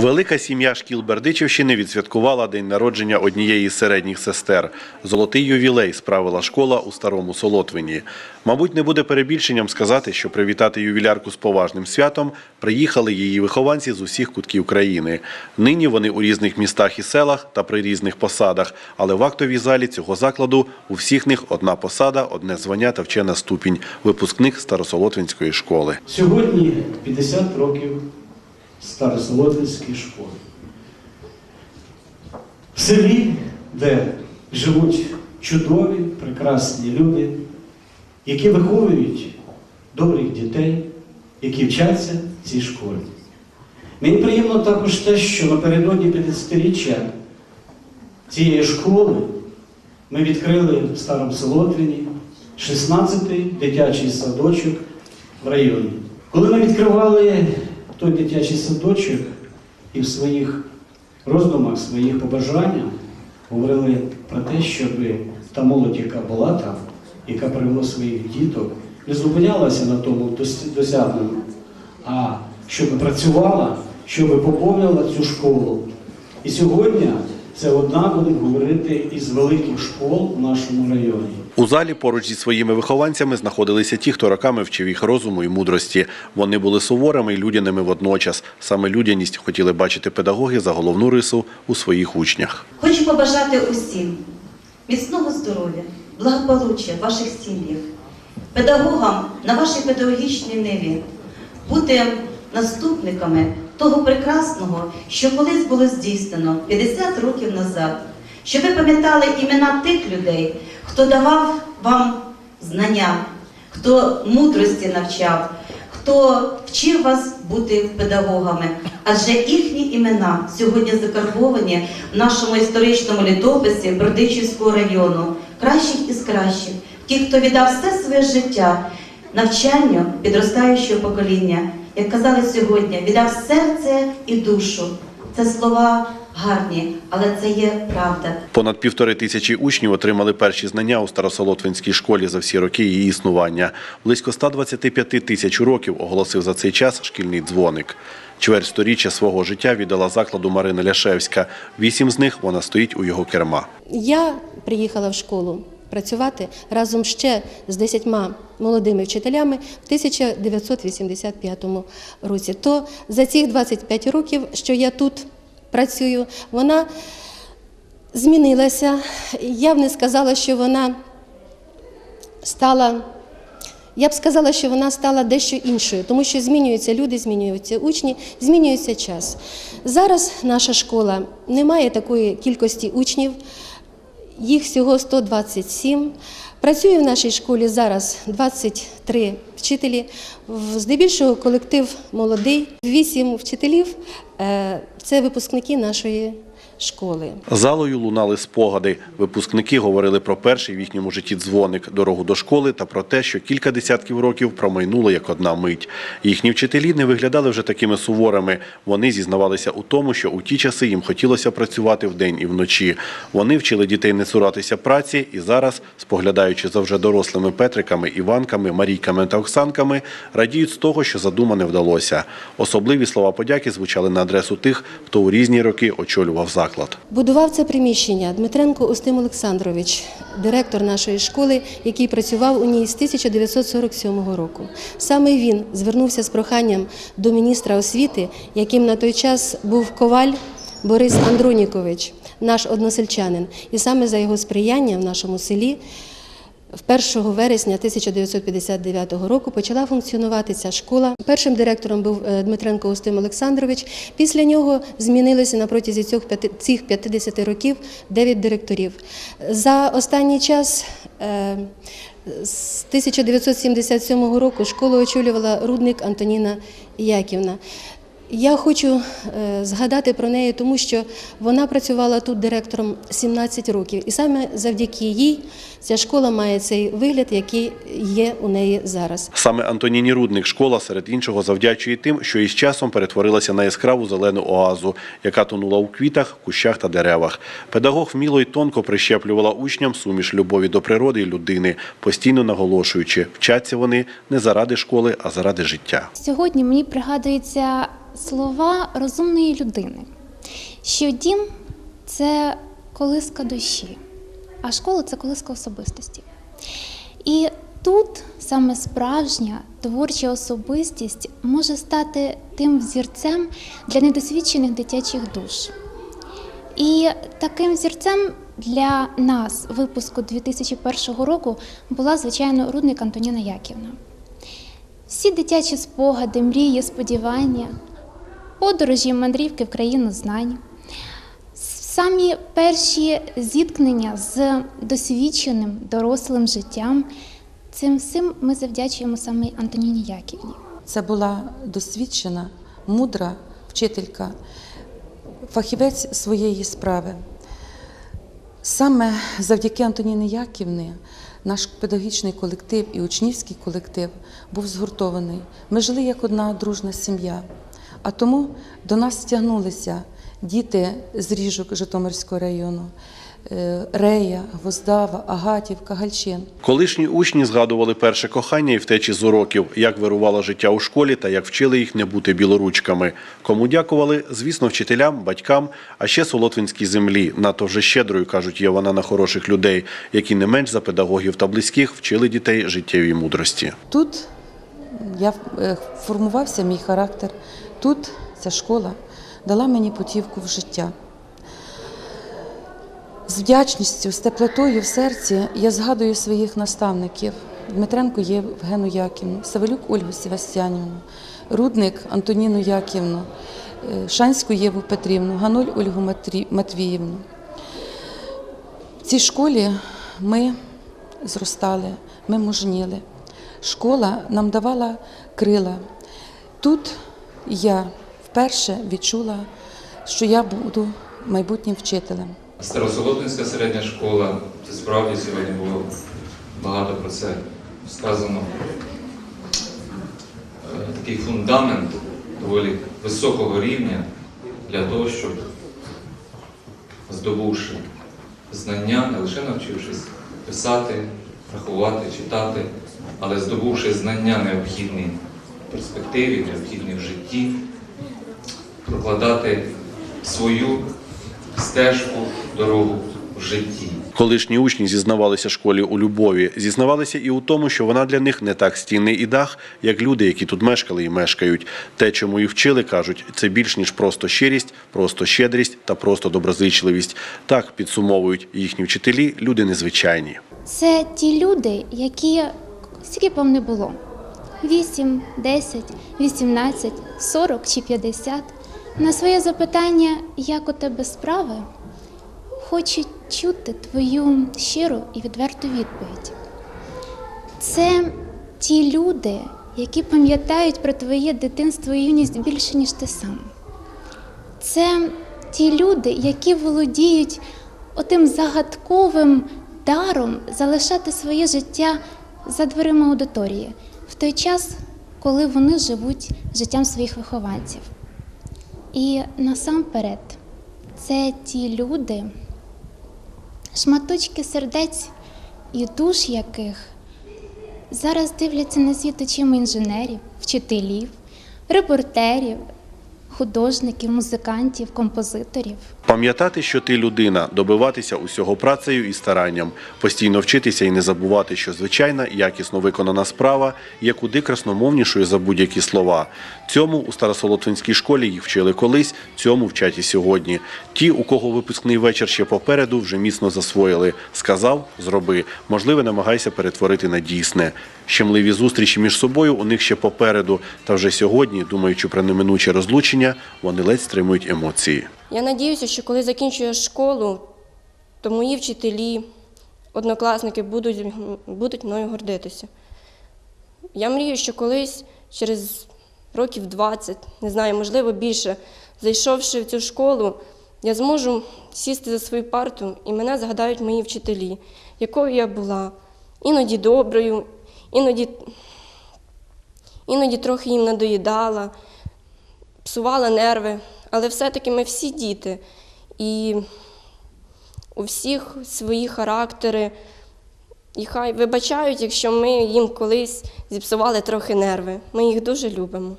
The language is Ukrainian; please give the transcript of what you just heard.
Велика сім'я шкіл Бердичівщини відсвяткувала день народження однієї з середніх сестер. Золотий ювілей справила школа у старому Солотвині. Мабуть, не буде перебільшенням сказати, що привітати ювілярку з поважним святом приїхали її вихованці з усіх кутків країни. Нині вони у різних містах і селах та при різних посадах. Але в актовій залі цього закладу у всіх них одна посада, одне звання та вчена ступінь випускник Старосолотвинської школи. Сьогодні 50 років Старосолотинської школи. В селі, де живуть чудові, прекрасні люди, які виховують добрих дітей, які вчаться в цій школі. Мені приємно також те, що напередодні 50-річчя цієї школи ми відкрили в Старому Солотвіні 16-й дитячий садочок в районі. Коли ми відкривали той дитячий садочок і в своїх роздумах, своїх побажаннях говорили про те, щоб та молодь, яка була там, яка привела своїх діток, не зупинялася на тому досягненому, а щоб працювала, щоб поповнила цю школу. І сьогодні це одна, будемо говорити, із великих школ в нашому районі. У залі поруч зі своїми вихованцями знаходилися ті, хто роками вчив їх розуму і мудрості. Вони були суворими і людяними водночас. Саме людяність хотіли бачити педагоги за головну рису у своїх учнях. Хочу побажати усім міцного здоров'я, благополуччя в ваших сім'ях, педагогам на вашій педагогічній ниві, бути наступниками того прекрасного, що колись було здійснено 50 років назад, щоб ви пам'ятали імена тих людей, хто давав вам знання, хто мудрості навчав, хто вчив вас бути педагогами, адже їхні імена сьогодні закарбовані в нашому історичному літописі Бердичівського району, кращих із кращих, ті, хто віддав все своє життя навчанню підростаючого покоління, як казали сьогодні, віддав серце і душу. Це слова гарні, але це є правда. Понад півтори тисячі учнів отримали перші знання у Старосолотвинській школі за всі роки її існування. Близько 125 тисяч уроків оголосив за цей час шкільний дзвоник. Чверть сторіччя свого життя віддала закладу Марина Ляшевська. Вісім з них вона стоїть у його керма. Я приїхала в школу працювати разом ще з десятьма молодими вчителями в 1985 році. То за цих 25 років, що я тут працюю, вона змінилася. Я б не сказала, що вона стала. Я б сказала, що вона стала дещо іншою, тому що змінюються люди, змінюються учні, змінюється час. Зараз наша школа не має такої кількості учнів, їх всього 127. Працює в нашій школі зараз 23 вчителі. Здебільшого колектив молодий. Вісім вчителів е, це випускники нашої школи. Залою лунали спогади. Випускники говорили про перший в їхньому житті дзвоник, дорогу до школи та про те, що кілька десятків років промайнуло як одна мить. Їхні вчителі не виглядали вже такими суворими. Вони зізнавалися у тому, що у ті часи їм хотілося працювати вдень і вночі. Вони вчили дітей не цуратися праці, і зараз, споглядаючи за вже дорослими Петриками, Іванками, Марійками та Оксанками, радіють з того, що задумане вдалося. Особливі слова подяки звучали на адресу тих, хто у різні роки очолював заклад. Будував це приміщення Дмитренко Устим Олександрович, директор нашої школи, який працював у ній з 1947 року. Саме він звернувся з проханням до міністра освіти, яким на той час був коваль Борис Андронікович, наш односельчанин. І саме за його сприяння в нашому селі 1 вересня 1959 року почала функціонувати ця школа. Першим директором був е, Дмитренко Устим Олександрович. Після нього змінилося на протязі цих п'яти- 50 років 9 директорів. За останній час е, з 1977 року школу очолювала рудник Антоніна Яківна. Я хочу е, згадати про неї, тому що вона працювала тут директором 17 років, і саме завдяки їй ця школа має цей вигляд, який є у неї зараз. Саме Антоніні Рудник школа серед іншого завдячує тим, що із часом перетворилася на яскраву зелену оазу, яка тонула у квітах, кущах та деревах. Педагог вміло й тонко прищеплювала учням суміш любові до природи і людини, постійно наголошуючи, вчаться вони не заради школи, а заради життя. Сьогодні мені пригадується слова розумної людини, що дім це колиска душі, а школа це колиска особистості. І тут саме справжня творча особистість може стати тим взірцем для недосвідчених дитячих душ. І таким взірцем для нас випуску 2001 року була, звичайно, рудник Антоніна Яківна. Всі дитячі спогади, мрії, сподівання, подорожі, мандрівки в країну знань. Самі перші зіткнення з досвідченим дорослим життям. Цим всім ми завдячуємо саме Антоніні Яківні. Це була досвідчена, мудра вчителька, фахівець своєї справи. Саме завдяки Антоніни Яківни наш педагогічний колектив і учнівський колектив був згуртований. Ми жили як одна дружна сім'я. А тому до нас стягнулися діти з Ріжок Житомирського району, е, Рея, Гвоздава, Агатівка, Гальчин. Колишні учні згадували перше кохання і втечі з уроків, як вирувало життя у школі та як вчили їх не бути білоручками. Кому дякували, звісно, вчителям, батькам, а ще солотвинській землі. Надто вже щедрою кажуть, є вона на хороших людей, які не менш за педагогів та близьких вчили дітей життєвій мудрості. Тут я е, формувався мій характер. Тут ця школа дала мені путівку в життя. З вдячністю, з теплотою в серці я згадую своїх наставників Дмитренко Євгену Яківну, Савелюк Ольгу Севастянівну, Рудник Антоніну Яківну, е, Шанську Єву Петрівну, Гануль Ольгу Матвіївну. В цій школі ми зростали, ми мужніли. Школа нам давала крила. Тут я вперше відчула, що я буду майбутнім вчителем. Старосолотинська середня школа, це справді сьогодні було багато про це сказано. Е, Такий фундамент доволі високого рівня для того, щоб здобувши знання, не лише навчившись писати, рахувати, читати, але здобувши знання необхідні перспективі, необхідні в житті, прокладати свою стежку, дорогу в житті. Колишні учні зізнавалися школі у любові, зізнавалися і у тому, що вона для них не так стіни і дах, як люди, які тут мешкали і мешкають. Те, чому і вчили, кажуть, це більш ніж просто щирість, просто щедрість та просто доброзичливість. Так підсумовують їхні вчителі, люди незвичайні. Це ті люди, які скільки б вам не було 8, 10, 18, 40 чи 50. На своє запитання, як у тебе справи, хочуть чути твою щиру і відверту відповідь. Це ті люди, які пам'ятають про твоє дитинство і юність більше, ніж ти сам. Це ті люди, які володіють отим загадковим даром залишати своє життя за дверима аудиторії в той час, коли вони живуть життям своїх вихованців. І насамперед, це ті люди, шматочки сердець і душ яких зараз дивляться на світ очима інженерів, вчителів, репортерів, художників, музикантів, композиторів. Пам'ятати, що ти людина, добиватися усього працею і старанням, постійно вчитися і не забувати, що звичайна якісно виконана справа є куди красномовнішою за будь-які слова. Цьому у Старосолотвинській школі їх вчили колись, цьому вчать і сьогодні. Ті, у кого випускний вечір ще попереду, вже міцно засвоїли. Сказав, зроби. Можливо, намагайся перетворити на дійсне. Щемливі зустрічі між собою у них ще попереду. Та вже сьогодні, думаючи про неминуче розлучення, вони ледь стримують емоції. Я надіюся, що коли закінчую школу, то мої вчителі, однокласники будуть, будуть мною гордитися. Я мрію, що колись, через років 20, не знаю, можливо, більше, зайшовши в цю школу, я зможу сісти за свою парту і мене згадають мої вчителі, якою я була. Іноді доброю, іноді, іноді трохи їм надоїдала, псувала нерви. Але все-таки ми всі діти, і у всіх свої характери. І хай вибачають, якщо ми їм колись зіпсували трохи нерви. Ми їх дуже любимо.